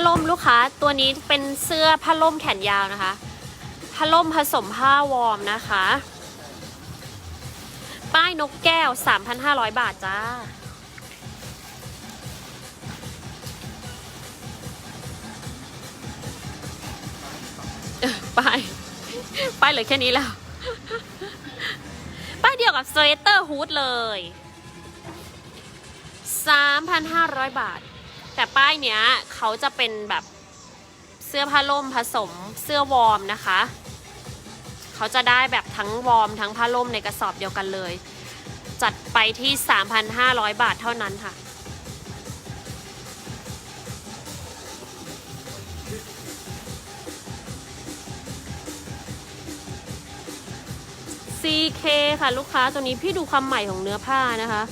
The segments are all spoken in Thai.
ผ้าล่มลูกค้า ตัวนี้เป็นเสื้อผ้าล่มแขนยาวนะคะ ผ้าล่มผสมผ้าวอร์มนะคะ ป้ายนกแก้ว 3,500 บาทจ้า ป้าย ป้ายเหลือแค่นี้แล้ว ป้ายเดียวกับสเวตเตอร์ฮูดเลย 3,500 บาท แต่ป้ายเนี้ยเขาจะเป็นแบบเสื้อผ้าล่มผสมเสื้อวอร์มนะคะ เขาจะได้แบบทั้งวอร์มทั้งผ้าล่มในกระสอบเดียวกันเลย จัดไปที่ 3,500 บาทเท่านั้นค่ะ CK ค่ะลูกค้าตัวนี้พี่ดูความใหม่ของเนื้อผ้านะคะ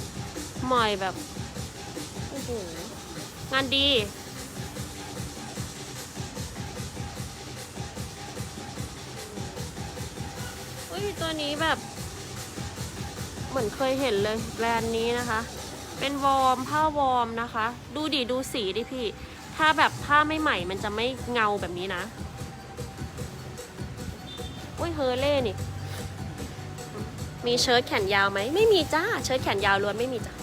ใหม่แบบ งานดี อุ้ยตัวนี้แบบ เหมือนเคยเห็นเลยแบรนด์นี้นะคะ เป็นวอร์มผ้าวอร์มนะคะ ดูดิดูสีดิพี่ ถ้าแบบผ้าไม่ใหม่มันจะไม่เงาแบบนี้นะ อุ้ยเฮอร์เล่นี่ มีเชิ้ตแขนยาวไหม ไม่มีจ้า เชิ้ตแขนยาวล้วนไม่มีจ้า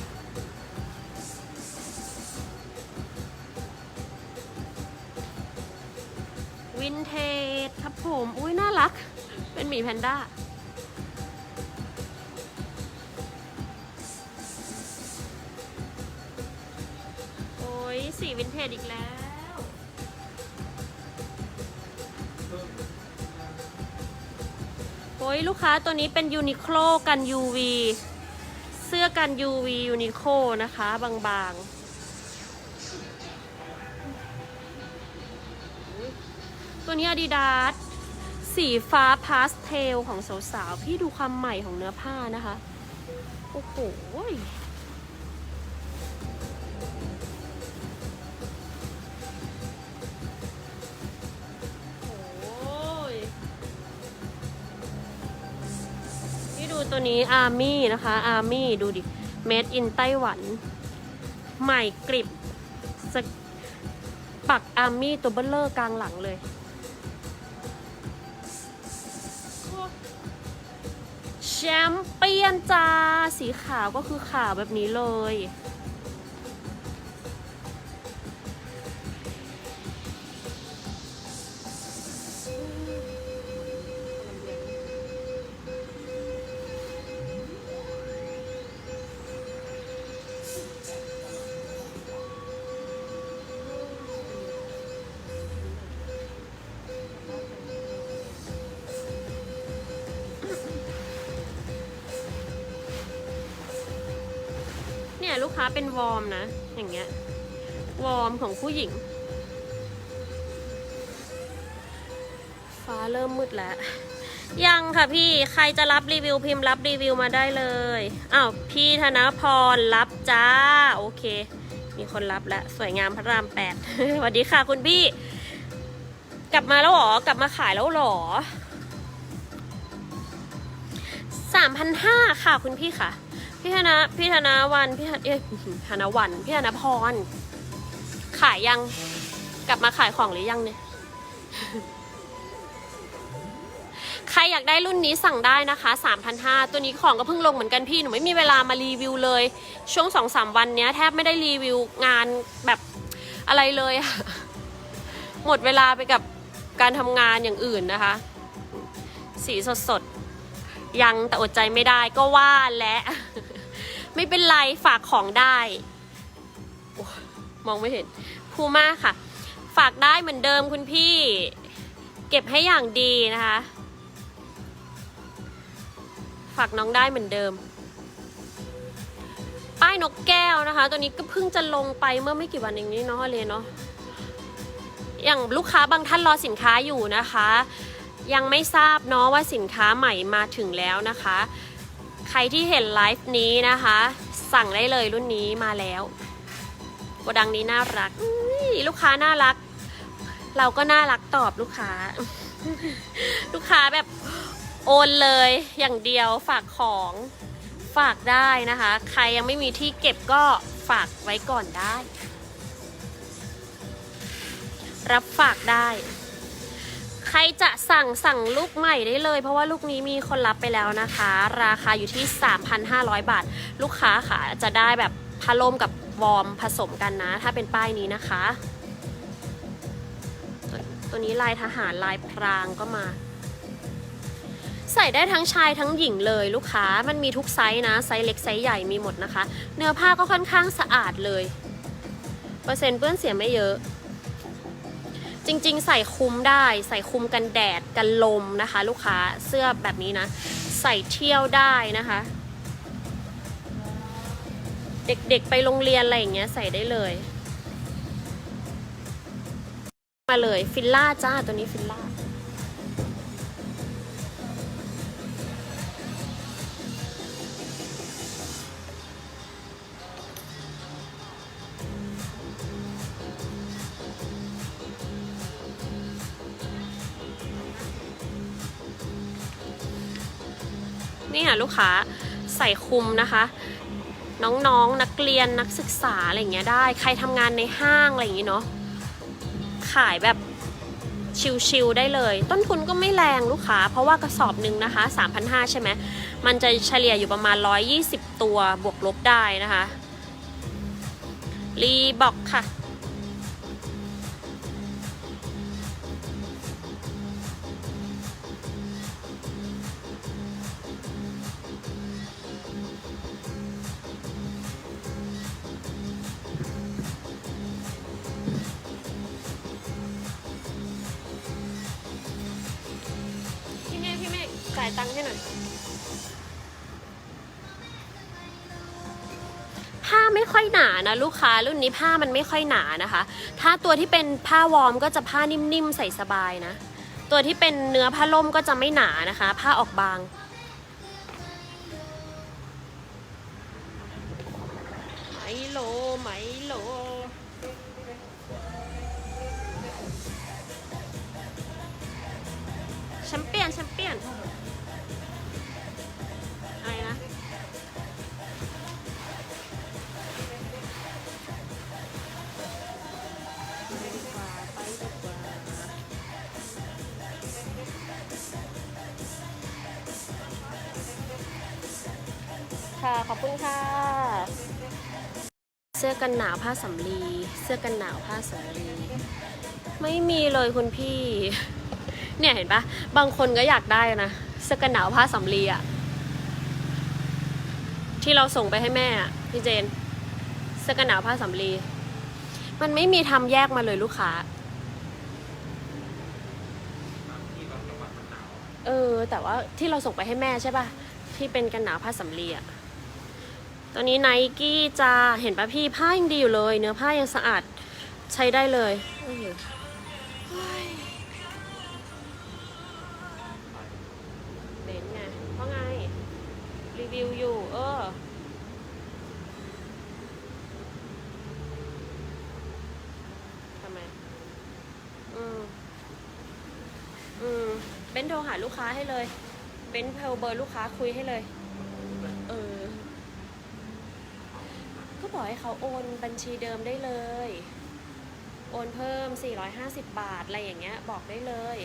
วินเทจครับผม อุ้ยน่ารัก เป็นหมีแพนด้า โอ้ยสีวินเทจอีกแล้ว โอ้ยลูกค้าตัวนี้เป็นยูนิโคลกัน UV เสื้อกัน UV ยูนิโคลนะคะ บางๆ ตัวนี้ Adidas สีฟ้าพาสเทลของสาวๆ พี่ดูความใหม่ของเนื้อผ้านะคะ โอ้โหพี่ดูตัวนี้อาร์มี่นะคะอาร์มี่ดูดิเมดอินไต้หวัน ใหม่กริบสกปักอาร์มี่ตัวเบลเลอร์กลางหลังเลย แชมเปี้ยนจ้า สีขาวก็คือขาวแบบนี้เลย ค้าเป็นวอร์มนะ อย่างเงี้ย วอร์มของผู้หญิง ฟ้าเริ่มมืดแล้ว ยังค่ะพี่ ใครจะรับรีวิวพิมพ์รับรีวิวมาได้เลย อ้าวพี่ธนพรรับจ้า โอเค มีคนรับแล้ว สวยงามพระรามแปดสวัสดีค่ะคุณพี่ กลับมาแล้วหรอ กลับมาขายแล้วหรอสามพันห้าค่ะคุณพี่ค่ะ พี่ธนะพี่ธนาวันพี่ธนเอ้ยธนวันพี่ธนพร ขายยังกลับมาขายของหรือยังเนี่ย ใครอยากได้รุ่นนี้สั่งได้นะคะ 3,500 ตัวนี้ของก็เพิ่งลงเหมือนกันพี่ หนูไม่มีเวลามารีวิวเลย ช่วง 2-3 วันเนี้ยแทบไม่ได้รีวิวงานแบบอะไรเลยอะหมดเวลาไปกับการทำงานอย่างอื่นนะคะ สีสดๆ ยังแต่อดใจไม่ได้ก็ว่าและ ไม่เป็นไรฝากของได้มองไม่เห็นพูม่าค่ะ ฝากได้เหมือนเดิมคุณพี่ เก็บให้อย่างดีนะคะ ฝากน้องได้เหมือนเดิม ป้ายนกแก้วนะคะ ตัวนี้ก็เพิ่งจะลงไปเมื่อไม่กี่วันเองนี่เนาะเลยเนาะอย่างลูกค้าบางท่านรอสินค้าอยู่นะคะ ยังไม่ทราบเนาะว่าสินค้าใหม่มาถึงแล้วนะคะ ใครที่เห็นไลฟ์นี้นะคะ สั่งได้เลยรุ่นนี้มาแล้วโกดังนี้น่ารักลูกค้าน่ารัก เราก็น่ารักตอบลูกค้า ลูกค้าแบบโอนเลยอย่างเดียวฝากของฝากได้นะคะ ใครยังไม่มีที่เก็บก็ฝากไว้ก่อนได้ รับฝากได้ รจะสั่งสั่งลูกใหม่ได้เลย เพราะว่าลูกนี้มีคนรับไปแล้วนะคะ ราคาอยู่ที่ 3,500 บาท ลูกค้าค่ะจะได้แบบพัดลมกับวอร์มผสมกันนะ ถ้าเป็นป้ายนี้นะคะตัวตัวนี้ลายทหารลายพรางก็มา ใส่ได้ทั้งชายทั้งหญิงเลยลูกค้ามันมีทุกไซส์นะ ไซส์เล็กไซส์ใหญ่มีหมดนะคะ เนื้อผ้าก็ค่อนข้างสะอาดเลย เปอร์เซ็นต์เปื้อนเสียไม่เยอะ จริง ๆ ใส่คลุมได้ใส่คลุมกันแดดกันลมนะคะ ลูกค้าเสื้อแบบนี้นะ ใส่เที่ยวได้นะคะ เด็กๆไปโรงเรียนอะไรอย่างเงี้ยใส่ได้เลย มาเลยฟิลล่าจ้าตัวนี้ฟิลล่า นี่ค่ะลูกค้าใส่คุมนะคะ น้องๆนนักเรียนนักศึกษาอะไรอย่างเงี้ยได้ ใครทำงานในห้างอะไรอย่างงี้เนาะขายแบบชิลๆได้เลย ต้นทุนก็ไม่แรงลูกค้า เพราะว่ากระสอบหนึ่งนะคะ 3,500 ใช่ไหมมันจะเฉลี่ยอยู่ประมาณ 120 ตัวบวกลบได้นะคะ รีบอกค่ะายตังค์ให้หน่อย ผ้าไม่ค่อยหนานะลูกค้ารุ่นนี้ผ้ามันไม่ค่อยหนานะคะ ถ้าตัวที่เป็นผ้าวอร์มก็จะผ้านิ่มๆใส่สบายนะ ตัวที่เป็นเนื้อผ้าล่มก็จะไม่หนานะคะ ผ้าออกบางไมโลไมโลแชมเปี้ยนแชมเปี้ยน กันหนาวผ้าสำลี เสื้อกันหนาวผ้าสำลี ไม่มีเลยคุณพี่ เนี่ยเห็นปะบางคนก็อยากได้นะ เสื้อกันหนาวผ้าสำลีอะที่เราส่งไปให้แม่อะพี่เจน เสื้อกันหนาวผ้าสำลี มันไม่มีทำแยกมาเลยลูกค้า เออ แต่ว่าที่เราส่งไปให้แม่ใช่ปะที่เป็นกันหนาวผ้าสำลีอะ ตัวนี้ไนกี้จ้าเห็นปะพี่ผ้ายังดีอยู่เลย เนื้อผ้ายังสะอาดใช้ได้เลยเออเฮ้นไงว่าะไง รีวิวอยู่เออทำไม อืม อืม เบนโทรหาลูกค้าให้เลย เบนเพลเบอร์ลูกค้าคุยให้เลย เออ ก็ บอกให้เขาโอนบัญชีเดิมได้เลย โอนเพิ่ม 450 บาท อะไรอย่างเงี้ย บอกได้เลย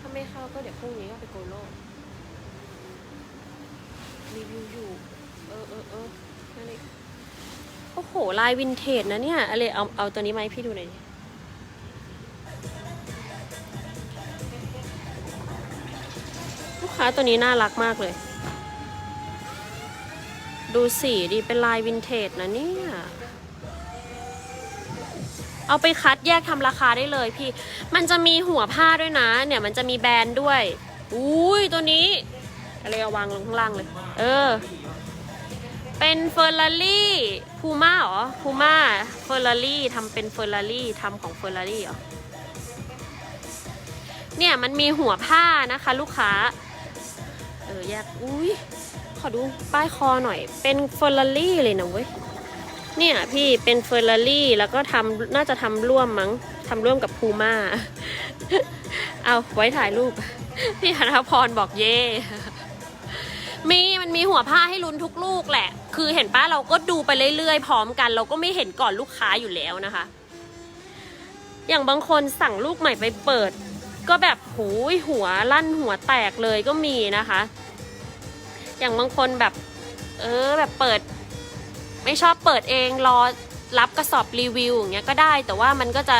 ถ้าไม่เข้าก็เดี๋ยวพรุ่งนี้ก็ไปโกโลกรีวิวอยู่เออเออเออนั่นเองโอ้โห ลายวินเทจนะเนี่ยอะไรเอาเอาตัวนี้มาให้พี่ดูหน่อยดิ ค้าตัวนี้น่ารักมากเลย ดูสีดีเป็นลายวินเทจนะเนี่ย เอาไปคัดแยกทำราคาได้เลยพี่ มันจะมีหัวผ้าด้วยนะ เนี่ยมันจะมีแบรนด์ด้วย อุ้ยตัวนี้ อะไรเอาวางลงข้างล่างเลย เออ เป็นเฟอร์รารี่พูม่าหรอพูม่าเฟอร์รารี่ทำเป็นเฟอร์รารี่ทำของเฟอร์รารี่เหรอเนี่ยมันมีหัวผ้านะคะ ลูกค้า เออแยก อุ้ยขอดูป้ายคอหน่อย เป็นเฟอร์รารี่เลยนะเว้ย เนี่ยพี่เป็นเฟอร์รารี่แล้วก็ทำน่าจะทำร่วมมั้งทำร่วมกับพูม่า เอาไว้ถ่ายรูป พี่ธนพรบอกเย่มีมันมีหัวผ้าให้ลุ้นทุกลูกแหละ คือเห็นป้าเราก็ดูไปเรื่อยๆ พร้อมกัน เราก็ไม่เห็นก่อนลูกค้าอยู่แล้วนะคะ อย่างบางคนสั่งลูกใหม่ไปเปิด ก็แบบหูยหัวลั่นหัวแตกเลยก็มีนะคะ อย่างบางคนแบบ เออแบบเปิด ไม่ชอบเปิดเองรอรับกระสอบรีวิวอย่างเงี้ยก็ได้ แต่ว่ามันก็จะ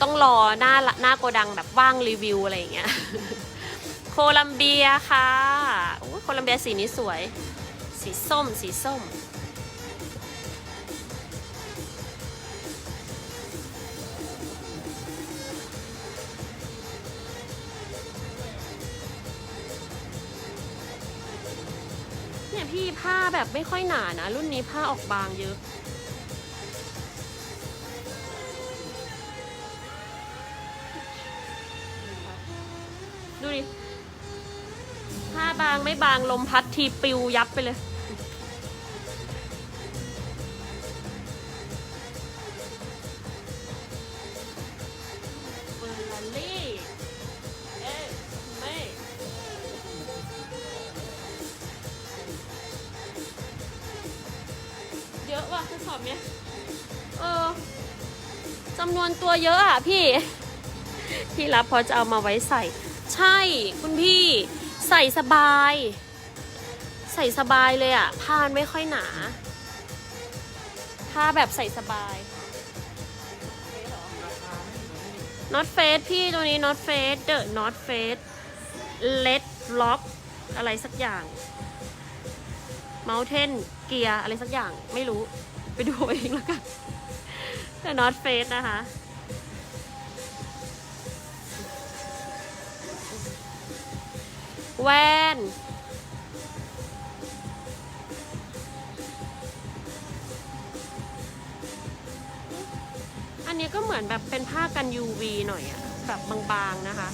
ต้องรอหน้าหน้าโกดังแบบว่างรีวิวอะไรอย่างเงี้ยโคลัมเบียค่ะโอ้โคลัมเบียสีนี้สวย สีส้ม สีส้ม พี่ผ้าแบบไม่ค่อยหนานะ รุ่นนี้ผ้าออกบางเยอะดูดิผ้าบางไม่บางลมพัดทีปิวยับไปเลย สอบเนี้ยเออจำนวนตัวเยอะอะพี่ พี่รับพอจะเอามาไว้ใส่ ใช่คุณพี่ใส่สบาย ใส่สบายเลยอะผ้านไม่ค่อยหนาผ้าแบบใส่สบาย not face พี่ตัวนี้ not face the not face let lock อะไรสักอย่าง mountain เกียร์อะไรสักอย่างไม่รู้ ไปดูเองแล้วกันแต่ not face นะคะ แว่น อันนี้ก็เหมือนแบบเป็นผ้ากัน UV หน่อยอะแบบบางๆนะคะ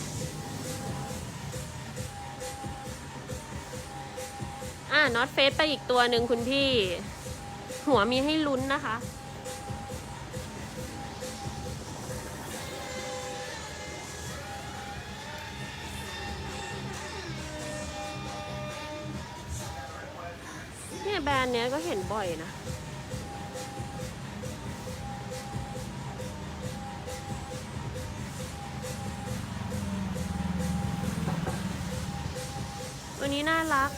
อ่าน็อตเฟสไปอีกตัวหนึ่งคุณพี่ หัวมีให้ลุ้นนะคะ เนี่ยแบรนด์เนี้ยก็เห็นบ่อยนะวันนี้น่ารัก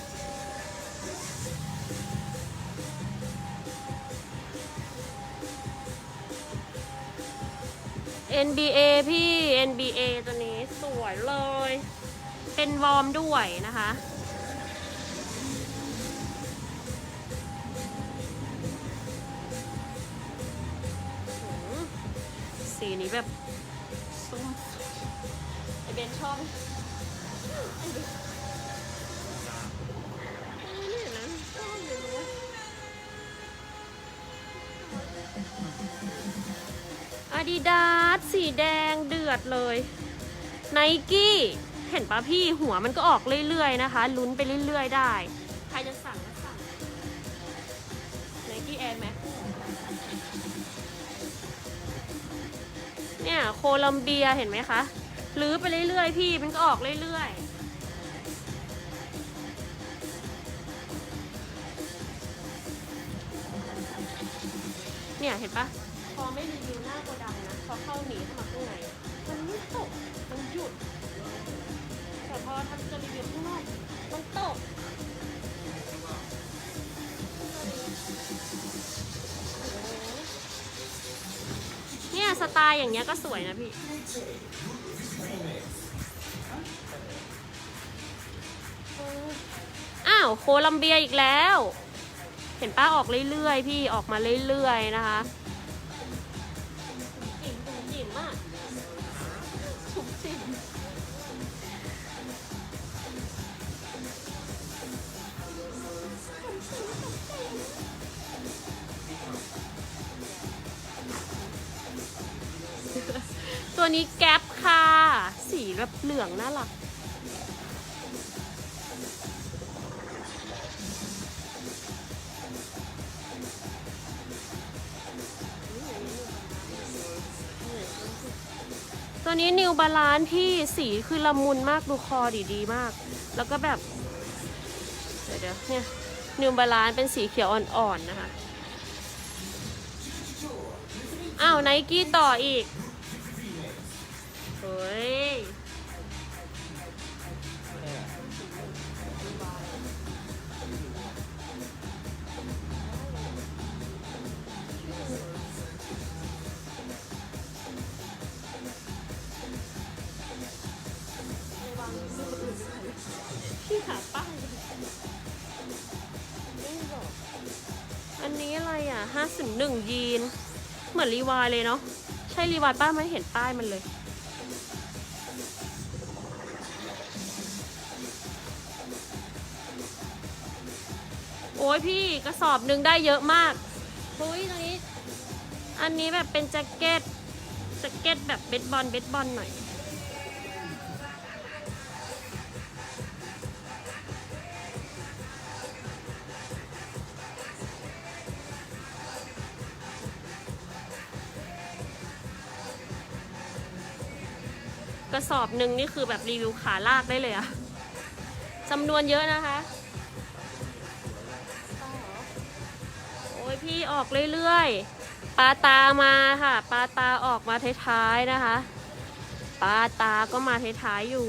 NBA พี่ NBA ตัวนี้สวยเลย เป็นวอร์มด้วยนะคะ สีนี้แบบส้มไอเบนชอบไอเบนเออเนี่ยนะชอบเลยนะอาดิดา สีแดงเดือดเลยไนกี้เห็นปะพี่หัวมันก็ออกเรื่อยๆนะคะ ลุ้นไปเรื่อยๆได้ ใครจะสั่งก็สั่งไนกี้แอร์แม็กเนี่ยโคลัมเบียเห็นไหมคะลื้อไปเรื่อยๆ พี่มันก็ออกเรื่อยๆเนี่ยเห็นปะ อไม่รีวิวหน้าโกดังนะพอเข้าหนีเข้ามาข้างในมันไม่ตกมันหยุด แต่พอทำจะรีวิวข้างนอกมันตกเนี่ยสไตล์อย่างเงี้ยก็สวยนะพี่อ้าวโคลัมเบียอีกแล้ว เห็นป้าออกเรื่อยๆ พี่ออกมาเรื่อยๆนะคะ ตัวนี้แก๊ปค่ะ สีแบบเหลืองน่ารักตัวนี้นิวบาลานพี่สีคือละมุนมากดูคอดีดีมาก แล้วก็แบบเดี๋ยวเนี่ยนิวบาลานเป็นสีเขียวอ่อนๆนะคะอ้าวไนกี้ต่ออีก 501 ยีน เหมือนรีวายเลยเนาะ ใช่รีวายป้าไม่เห็นป้ายมันเลย โอ้ยพี่กระสอบหนึ่งได้เยอะมากโอ้ยตรงนี้ อันนี้แบบเป็นแจ็คเก็ตแจ็คเก็ตแบบเบสบอลเบสบอลหน่อย กระสอบหนึ่งนี่คือแบบรีวิวขาลากได้เลยอะจำนวนเยอะนะคะ โอ้ยพี่ออกเรื่อยๆ ปลาตามาค่ะ ปลาตาออกมาท้ายๆนะคะ ปลาตาก็มาท้ายๆอยู่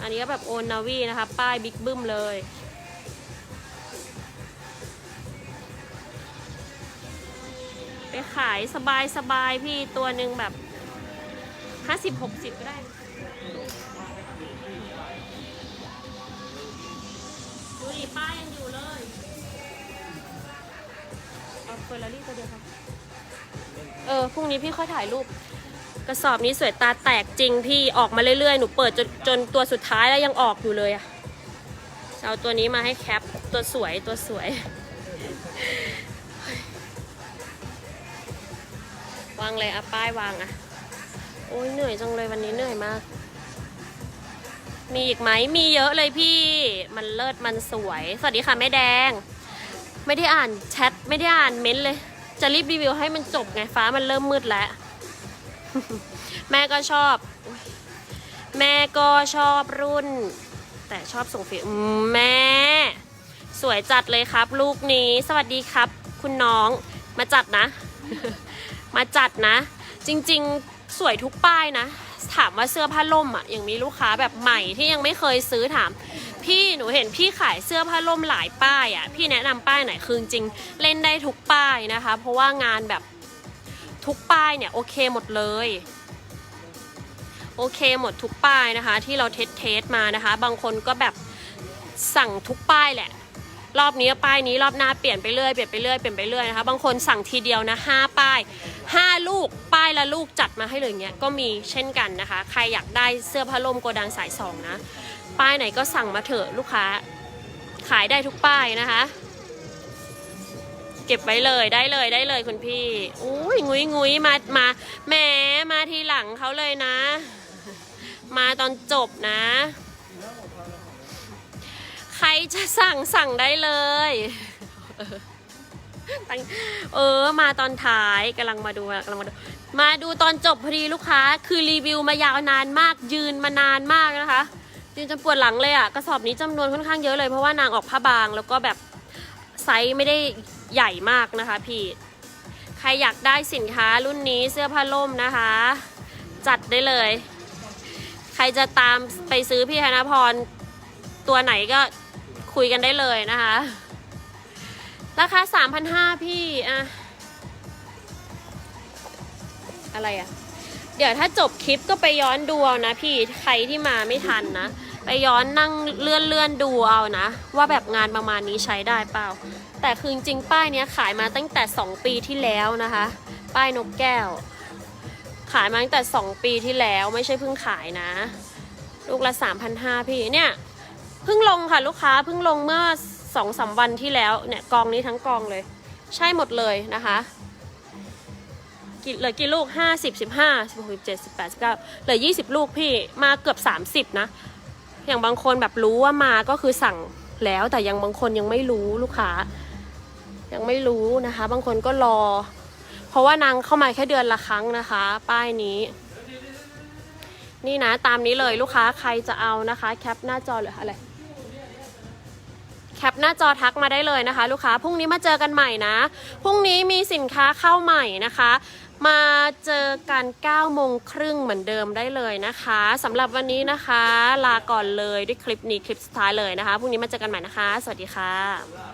อันนี้ก็แบบโอนนาวีนะคะ ป้ายบิ๊กบึ้มเลย ขายสบายสบายพี่ตัวหนึ่งแบบห้าสิบหกสิบก็ได้ดูดิป้ายยังอยู่เลยเอาเฟอร์รารี่ตัวเดียวครับเออพรุ่งนี้พี่ค่อยถ่ายรูป กระสอบนี้สวยตาแตกจริงพี่ออกมาเรื่อยๆ หนูเปิดจนจนตัวสุดท้ายแล้วยังออกอยู่เลยอะเอาตัวนี้มาให้แคปตัวสวยตัวสวย วางเลยอะป้ายวางอะ โอ้ยเหนื่อยจังเลยวันนี้เหนื่อยมาก มีอีกไหมมีเยอะเลยพี่ มันเลิศมันสวย สวัสดีค่ะแม่แดง ไม่ได้อ่านแชทไม่ได้อ่านเม้นเลย จะรีบรีวิวให้มันจบไงฟ้ามันเริ่มมืดแล้ว แม่ก็ชอบอแม่ก็ชอบรุ่น แต่ชอบส่งฟรีอืมแม่ สวยจัดเลยครับ ลูกนี้ สวัสดีครับ คุณน้องมาจัดนะ มาจัดนะ จริงๆสวยทุกป้ายนะ ถามว่าเสื้อผ้าล่มอะยังมีลูกค้าแบบใหม่ที่ยังไม่เคยซื้อถาม พี่หนูเห็นพี่ขายเสื้อผ้าล่มหลายป้ายอะพี่แนะนำป้ายไหนคือจริงเล่นได้ทุกป้ายนะคะ เพราะว่างานแบบทุกป้ายเนี่ยโอเคหมดเลยโอเคหมดทุกป้ายนะคะ ที่เราเทสเทสมานะคะ บางคนก็แบบสั่งทุกป้ายแหละ รอบนี้ป้ายนี้รอบหน้าเปลี่ยนไปเรื่อยเปลี่ยนไปเรื่อยเปลี่ยนไปเรื่อยนะคะบางคนสั่งทีเดียวนะห้าป้ายห้าลูกป้ายละลูกจัดมาให้เลยเงี้ยก็มีเช่นกันนะคะ ใครอยากได้เสื้อผ้าล่มโกดังสายสองนะ ป้ายไหนก็สั่งมาเถอะลูกค้า ขายได้ทุกป้ายนะคะ เก็บไว้เลยได้เลยได้เลยคุณพี่อุ้ยงุยงุยมามาแหมมาทีหลังเขาเลยนะ มาตอนจบนะ ใครจะสั่งสั่งได้เลยเออตั้งเออ มาตอนท้ายกำลังมาดูกำลังมาดู มาดูตอนจบพอดีลูกค้า คือรีวิวมายาวนานมากยืนมานานมากนะคะยืนจนปวดหลังเลยอะ่ะกระสอบนี้จำนวนค่อนข้างเยอะเลยเพราะว่านางออกผ้าบาง แล้วก็แบบไซส์ไม่ได้ใหญ่มากนะคะพี่ใครอยากได้สินค้ารุ่นนี้เสื้อผ้าล่มนะคะ จัดได้เลย ใครจะตามไปซื้อพี่ธนพรตัวไหนก็ คุยกันได้เลยนะคะ ราคา3,500พี่อะอะไรอะเดี๋ยวถ้าจบคลิปก็ไปย้อนดูเอานะพี่ใครที่มาไม่ทันนะ ไปย้อนนั่งเลื่อนเลื่อนดูเอานะ ว่าแบบงานประมาณนี้ใช้ได้เปล่า แต่คือจริงป้ายเนี้ยขายมาตั้งแต่ 2 ปีที่แล้วนะคะ ป้ายนกแก้ว ขายมาตั้งแต่ 2 ปีที่แล้วไม่ใช่เพิ่งขายนะ ลูกละ3,500พี่เนี่ย พิ่งลงค่ะลูกค้าเพิ่งลงเมื่อสองสามวันที่แล้วเนี่ยกองนี้ทั้งกองเลย ใช่หมดเลยนะคะกี่เหลือกี่ลูกห้าสิบสิบห้าสิบหกสิบเจ็ดสิบแปดสิบเก้าเหลือยี่สิบลูกพี่มาเกือบสามสิบนะ อย่างบางคนแบบรู้ว่ามาก็คือสั่งแล้วแต่ยังบางคนยังไม่รู้ลูกค้า ยังไม่รู้นะคะ บางคนก็รอ เพราะว่านางเข้ามาแค่เดือนละครั้งนะคะ ป้ายนี้ นี่นะตามนี้เลยลูกค้าใครจะเอานะคะ แคปหน้าจอหรืออะไร แคปหน้าจอทักมาได้เลยนะคะ ลูกค้าพรุ่งนี้มาเจอกันใหม่นะพรุ่งนี้มีสินค้าเข้าใหม่นะคะ มาเจอกัน9โมงครึ่งเหมือนเดิมได้เลยนะคะสำหรับวันนี้นะคะ ลาก่อนเลยด้วยคลิปนี้คลิปสุดท้ายเลยนะคะพรุ่งนี้มาเจอกันใหม่นะคะ สวัสดีค่ะ